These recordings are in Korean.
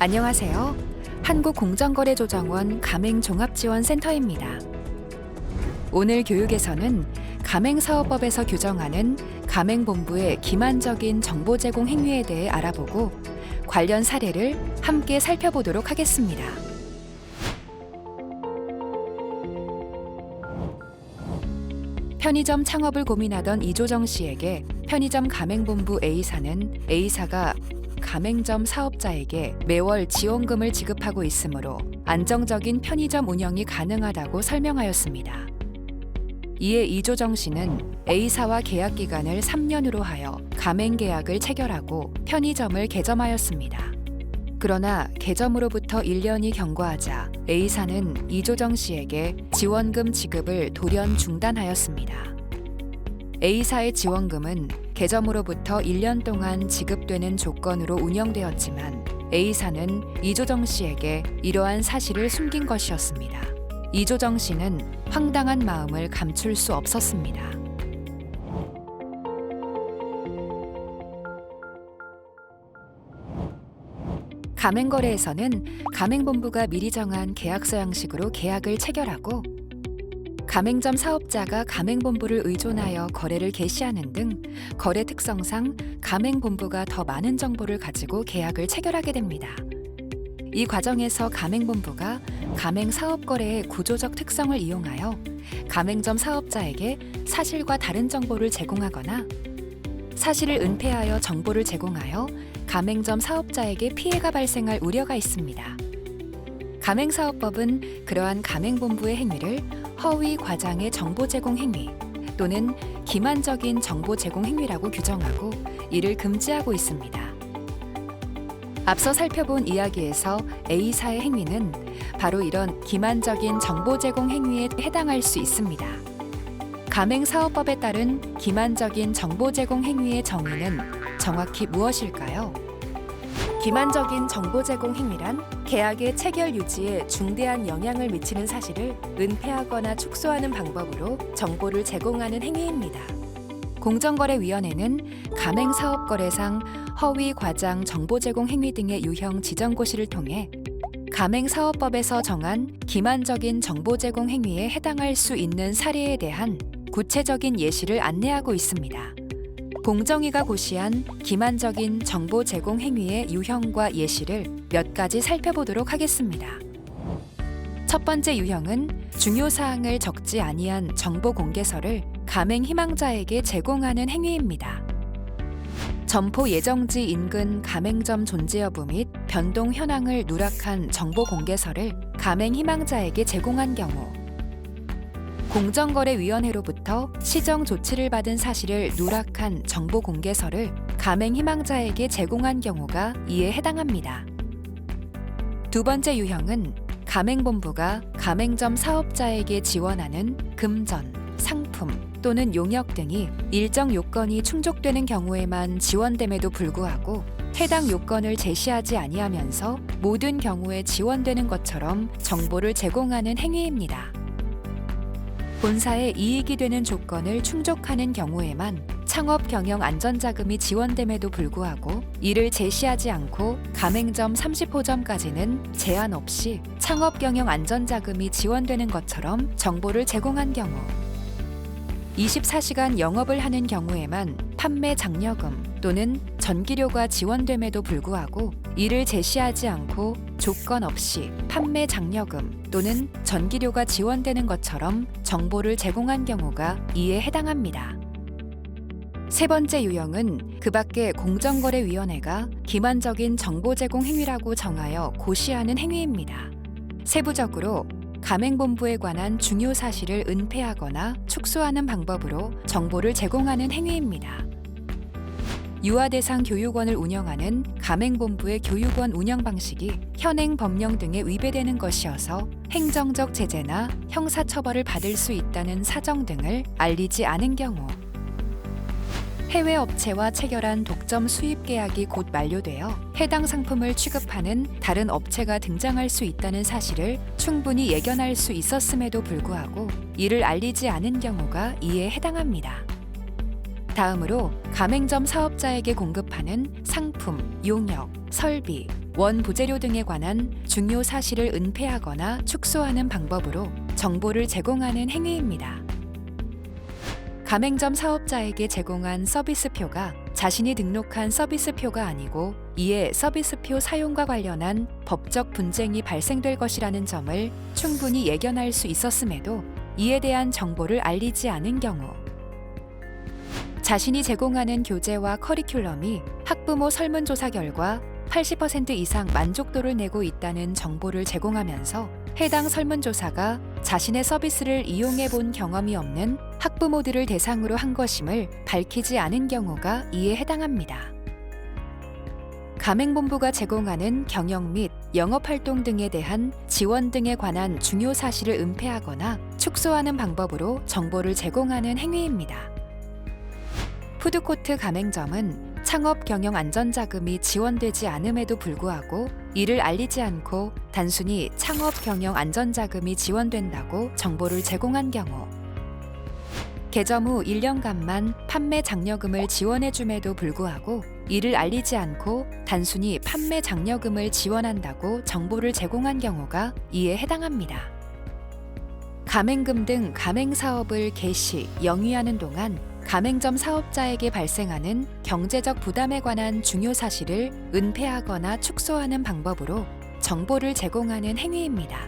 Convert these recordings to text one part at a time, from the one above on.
안녕하세요. 한국공정거래조정원 가맹종합지원센터입니다. 오늘 교육에서는 가맹사업법에서 규정하는 가맹본부의 기만적인 정보 제공 행위에 대해 알아보고 관련 사례를 함께 살펴보도록 하겠습니다. 편의점 창업을 고민하던 이조정 씨에게 편의점 가맹본부 A사는 A사가 가맹점 사업자에게 매월 지원금을 지급하고 있으므로 안정적인 편의점 운영이 가능하다고 설명하였습니다. 이에 이조정 씨는 A사와 계약 기간을 3년으로 하여 가맹 계약을 체결하고 편의점을 개점하였습니다. 그러나 개점으로부터 1년이 경과하자 A사는 이조정 씨에게 지원금 지급을 돌연 중단하였습니다. A사의 지원금은 개점으로부터 1년 동안 지급되는 조건으로 운영되었지만 A사는 이조정 씨에게 이러한 사실을 숨긴 것이었습니다. 이조정 씨는 황당한 마음을 감출 수 없었습니다. 가맹거래에서는 가맹본부가 미리 정한 계약서 양식으로 계약을 체결하고 가맹점 사업자가 가맹본부를 의존하여 거래를 개시하는 등 거래 특성상 가맹본부가 더 많은 정보를 가지고 계약을 체결하게 됩니다. 이 과정에서 가맹본부가 가맹 사업 거래의 구조적 특성을 이용하여 가맹점 사업자에게 사실과 다른 정보를 제공하거나 사실을 은폐하여 정보를 제공하여 가맹점 사업자에게 피해가 발생할 우려가 있습니다. 가맹사업법은 그러한 가맹본부의 행위를 허위 과장의 정보 제공 행위 또는 기만적인 정보 제공 행위라고 규정하고 이를 금지하고 있습니다. 앞서 살펴본 이야기에서 A사의 행위는 바로 이런 기만적인 정보 제공 행위에 해당할 수 있습니다. 가맹사업법에 따른 기만적인 정보 제공 행위의 정의는 정확히 무엇일까요? 기만적인 정보 제공 행위란 계약의 체결 유지에 중대한 영향을 미치는 사실을 은폐하거나 축소하는 방법으로 정보를 제공하는 행위입니다. 공정거래위원회는 가맹사업거래상 허위 과장 정보 제공 행위 등의 유형 지정 고시를 통해 가맹사업법에서 정한 기만적인 정보 제공 행위에 해당할 수 있는 사례에 대한 구체적인 예시를 안내하고 있습니다. 공정위가 고시한 기만적인 정보 제공 행위의 유형과 예시를 몇 가지 살펴보도록 하겠습니다. 첫 번째 유형은 중요 사항을 적지 아니한 정보 공개서를 가맹 희망자에게 제공하는 행위입니다. 점포 예정지 인근 가맹점 존재 여부 및 변동 현황을 누락한 정보 공개서를 가맹 희망자에게 제공한 경우 공정거래위원회로부터 시정 조치를 받은 사실을 누락한 정보 공개서를 가맹 희망자에게 제공한 경우가 이에 해당합니다. 두 번째 유형은 가맹본부가 가맹점 사업자에게 지원하는 금전, 상품 또는 용역 등이 일정 요건이 충족되는 경우에만 지원됨에도 불구하고 해당 요건을 제시하지 아니하면서 모든 경우에 지원되는 것처럼 정보를 제공하는 행위입니다. 본사에 이익이 되는 조건을 충족하는 경우에만 창업 경영 안전자금이 지원됨에도 불구하고 이를 제시하지 않고 가맹점 30호점까지는 제한 없이 창업 경영 안전자금이 지원되는 것처럼 정보를 제공한 경우 24시간 영업을 하는 경우에만 판매 장려금 또는 전기료가 지원됨에도 불구하고 이를 제시하지 않고 조건 없이 판매 장려금 또는 전기료가 지원되는 것처럼 정보를 제공한 경우가 이에 해당합니다. 세 번째 유형은 그 밖에 공정거래위원회가 기만적인 정보 제공 행위라고 정하여 고시하는 행위입니다. 세부적으로 가맹본부에 관한 중요 사실을 은폐하거나 축소하는 방법으로 정보를 제공하는 행위입니다. 유아 대상 교육원을 운영하는 가맹본부의 교육원 운영 방식이 현행 법령 등에 위배되는 것이어서 행정적 제재나 형사처벌을 받을 수 있다는 사정 등을 알리지 않은 경우 해외 업체와 체결한 독점 수입 계약이 곧 만료되어 해당 상품을 취급하는 다른 업체가 등장할 수 있다는 사실을 충분히 예견할 수 있었음에도 불구하고 이를 알리지 않은 경우가 이에 해당합니다. 다음으로 가맹점 사업자에게 공급하는 상품, 용역, 설비, 원부재료 등에 관한 중요 사실을 은폐하거나 축소하는 방법으로 정보를 제공하는 행위입니다. 가맹점 사업자에게 제공한 서비스표가 자신이 등록한 서비스표가 아니고 이에 서비스표 사용과 관련한 법적 분쟁이 발생될 것이라는 점을 충분히 예견할 수 있었음에도 이에 대한 정보를 알리지 않은 경우 자신이 제공하는 교재와 커리큘럼이 학부모 설문조사 결과 80% 이상 만족도를 내고 있다는 정보를 제공하면서 해당 설문조사가 자신의 서비스를 이용해 본 경험이 없는 학부모들을 대상으로 한 것임을 밝히지 않은 경우가 이에 해당합니다. 가맹본부가 제공하는 경영 및 영업활동 등에 대한 지원 등에 관한 중요 사실을 은폐하거나 축소하는 방법으로 정보를 제공하는 행위입니다. 푸드코트 가맹점은 창업 경영 안전 자금이 지원되지 않음에도 불구하고 이를 알리지 않고 단순히 창업 경영 안전 자금이 지원된다고 정보를 제공한 경우 개점 후 1년간만 판매 장려금을 지원해줌에도 불구하고 이를 알리지 않고 단순히 판매 장려금을 지원한다고 정보를 제공한 경우가 이에 해당합니다. 가맹금 등 가맹 사업을 개시, 영위하는 동안 가맹점 사업자에게 발생하는 경제적 부담에 관한 중요 사실을 은폐하거나 축소하는 방법으로 정보를 제공하는 행위입니다.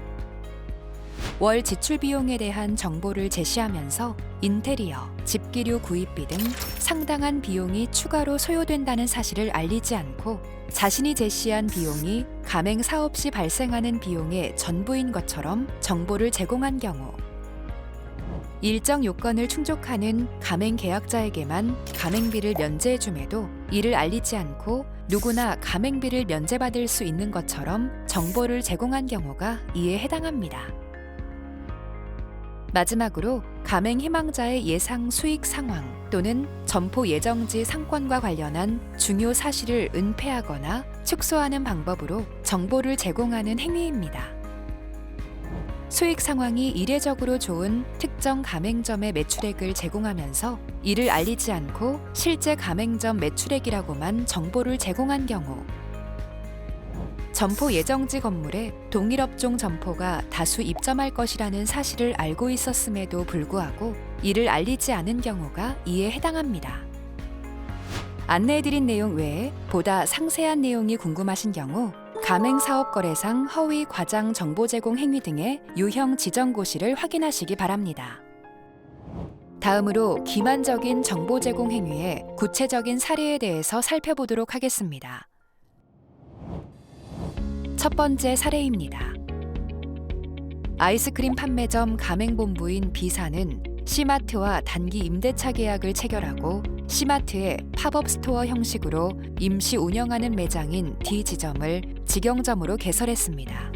월 지출 비용에 대한 정보를 제시하면서 인테리어, 집기류 구입비 등 상당한 비용이 추가로 소요된다는 사실을 알리지 않고 자신이 제시한 비용이 가맹 사업 시 발생하는 비용의 전부인 것처럼 정보를 제공한 경우 일정 요건을 충족하는 가맹 계약자에게만 가맹비를 면제해줌에도 이를 알리지 않고 누구나 가맹비를 면제받을 수 있는 것처럼 정보를 제공한 경우가 이에 해당합니다. 마지막으로 가맹 희망자의 예상 수익 상황 또는 점포 예정지 상권과 관련한 중요 사실을 은폐하거나 축소하는 방법으로 정보를 제공하는 행위입니다. 수익 상황이 이례적으로 좋은 특정 가맹점의 매출액을 제공하면서 이를 알리지 않고 실제 가맹점 매출액이라고만 정보를 제공한 경우 점포 예정지 건물에 동일업종 점포가 다수 입점할 것이라는 사실을 알고 있었음에도 불구하고 이를 알리지 않은 경우가 이에 해당합니다. 안내해드린 내용 외에 보다 상세한 내용이 궁금하신 경우 가맹사업거래상 허위 과장 정보 제공 행위 등의 유형 지정 고시를 확인하시기 바랍니다. 다음으로 기만적인 정보 제공 행위의 구체적인 사례에 대해서 살펴보도록 하겠습니다. 첫 번째 사례입니다. 아이스크림 판매점 가맹본부인 B사는 시마트와 단기 임대차 계약을 체결하고 시마트의 팝업 스토어 형식으로 임시 운영하는 매장인 D지점을 직영점으로 개설했습니다.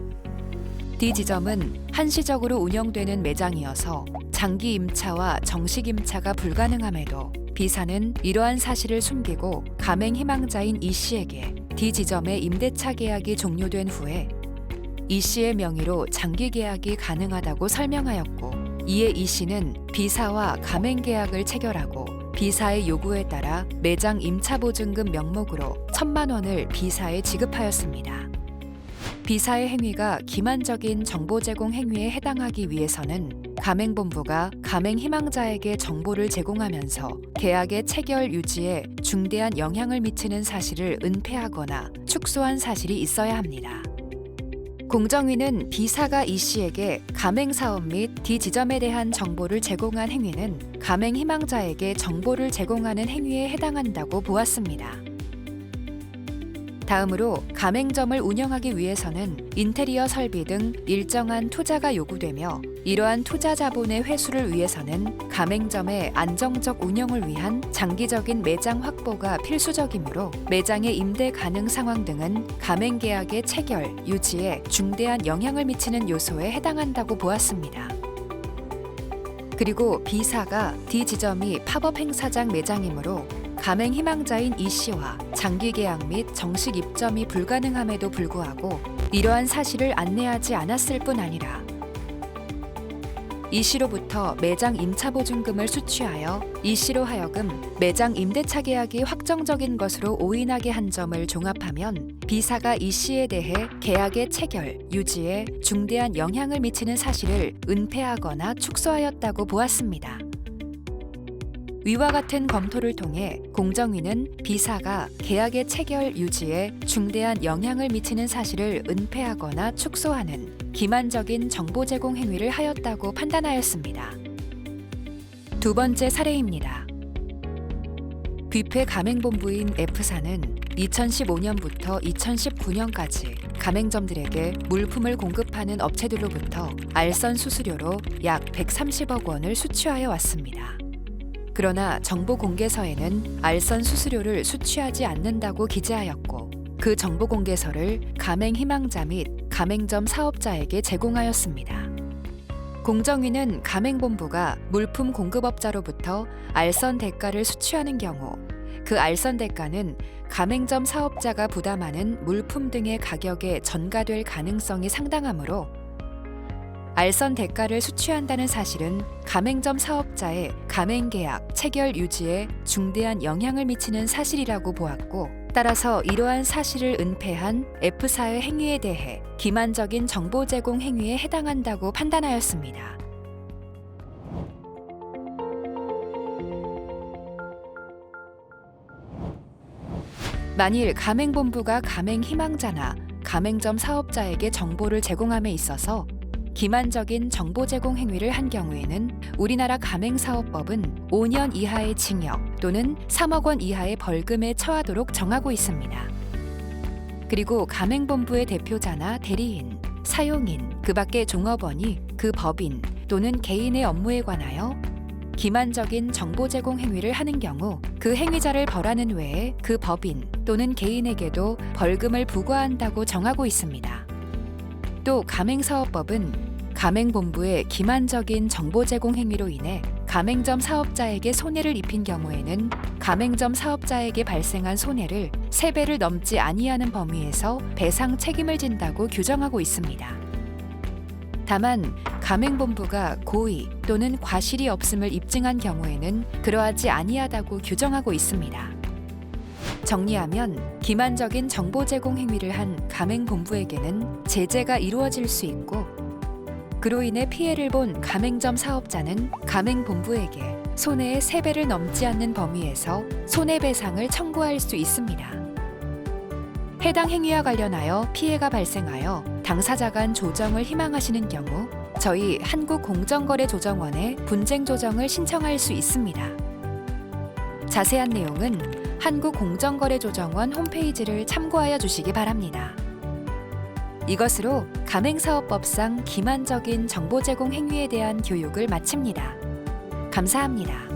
D지점은 한시적으로 운영되는 매장이어서 장기 임차와 정식 임차가 불가능함에도 B사는 이러한 사실을 숨기고 가맹 희망자인 이 씨에게 D 지점의 임대차 계약이 종료된 후에 이 씨의 명의로 장기 계약이 가능하다고 설명하였고 이에 이 씨는 B사와 가맹 계약을 체결하고 B사의 요구에 따라 매장 임차 보증금 명목으로 천만 원을 B사에 지급하였습니다. B사의 행위가 기만적인 정보 제공 행위에 해당하기 위해서는 가맹본부가 가맹 희망자에게 정보를 제공하면서 계약의 체결 유지에 중대한 영향을 미치는 사실을 은폐하거나 축소한 사실이 있어야 합니다. 공정위는 B사가 이 씨에게 가맹 사업 및 D 지점에 대한 정보를 제공한 행위는 가맹 희망자에게 정보를 제공하는 행위에 해당한다고 보았습니다. 다음으로 가맹점을 운영하기 위해서는 인테리어 설비 등 일정한 투자가 요구되며 이러한 투자 자본의 회수를 위해서는 가맹점의 안정적 운영을 위한 장기적인 매장 확보가 필수적이므로 매장의 임대 가능 상황 등은 가맹 계약의 체결, 유지에 중대한 영향을 미치는 요소에 해당한다고 보았습니다. 그리고 B사가 D 지점이 팝업 행사장 매장이므로 가맹 희망자인 이 씨와 장기 계약 및 정식 입점이 불가능함에도 불구하고 이러한 사실을 안내하지 않았을 뿐 아니라 이 씨로부터 매장 임차 보증금을 수취하여 이 씨로 하여금 매장 임대차 계약이 확정적인 것으로 오인하게 한 점을 종합하면 B사가 이 씨에 대해 계약의 체결, 유지에 중대한 영향을 미치는 사실을 은폐하거나 축소하였다고 보았습니다. 위와 같은 검토를 통해 공정위는 B사가 계약의 체결 유지에 중대한 영향을 미치는 사실을 은폐하거나 축소하는 기만적인 정보 제공 행위를 하였다고 판단하였습니다. 두 번째 사례입니다. 뷔페 가맹본부인 F사는 2015년부터 2019년까지 가맹점들에게 물품을 공급하는 업체들로부터 알선 수수료로 약 130억 원을 수취하여 왔습니다. 그러나 정보 공개서에는 알선 수수료를 수취하지 않는다고 기재하였고 그 정보 공개서를 가맹 희망자 및 가맹점 사업자에게 제공하였습니다. 공정위는 가맹본부가 물품 공급업자로부터 알선 대가를 수취하는 경우 그 알선 대가는 가맹점 사업자가 부담하는 물품 등의 가격에 전가될 가능성이 상당하므로 알선 대가를 수취한다는 사실은 가맹점 사업자의 가맹 계약 체결 유지에 중대한 영향을 미치는 사실이라고 보았고 따라서 이러한 사실을 은폐한 F사의 행위에 대해 기만적인 정보 제공 행위에 해당한다고 판단하였습니다. 만일 가맹본부가 가맹 희망자나 가맹점 사업자에게 정보를 제공함에 있어서 기만적인 정보 제공 행위를 한 경우에는 우리나라 가맹사업법은 5년 이하의 징역 또는 3억 원 이하의 벌금에 처하도록 정하고 있습니다. 그리고 가맹본부의 대표자나 대리인, 사용인, 그 밖의 종업원이 그 법인 또는 개인의 업무에 관하여 기만적인 정보 제공 행위를 하는 경우 그 행위자를 벌하는 외에 그 법인 또는 개인에게도 벌금을 부과한다고 정하고 있습니다. 또 가맹사업법은 가맹본부의 기만적인 정보 제공 행위로 인해 가맹점 사업자에게 손해를 입힌 경우에는 가맹점 사업자에게 발생한 손해를 3배를 넘지 아니하는 범위에서 배상 책임을 진다고 규정하고 있습니다. 다만 가맹본부가 고의 또는 과실이 없음을 입증한 경우에는 그러하지 아니하다고 규정하고 있습니다. 정리하면 기만적인 정보 제공 행위를 한 가맹본부에게는 제재가 이루어질 수 있고 그로 인해 피해를 본 가맹점 사업자는 가맹본부에게 손해의 3배를 넘지 않는 범위에서 손해배상을 청구할 수 있습니다. 해당 행위와 관련하여 피해가 발생하여 당사자 간 조정을 희망하시는 경우 저희 한국공정거래조정원에 분쟁 조정을 신청할 수 있습니다. 자세한 내용은 한국공정거래조정원 홈페이지를 참고하여 주시기 바랍니다. 이것으로 가맹사업법상 기만적인 정보 제공 행위에 대한 교육을 마칩니다. 감사합니다.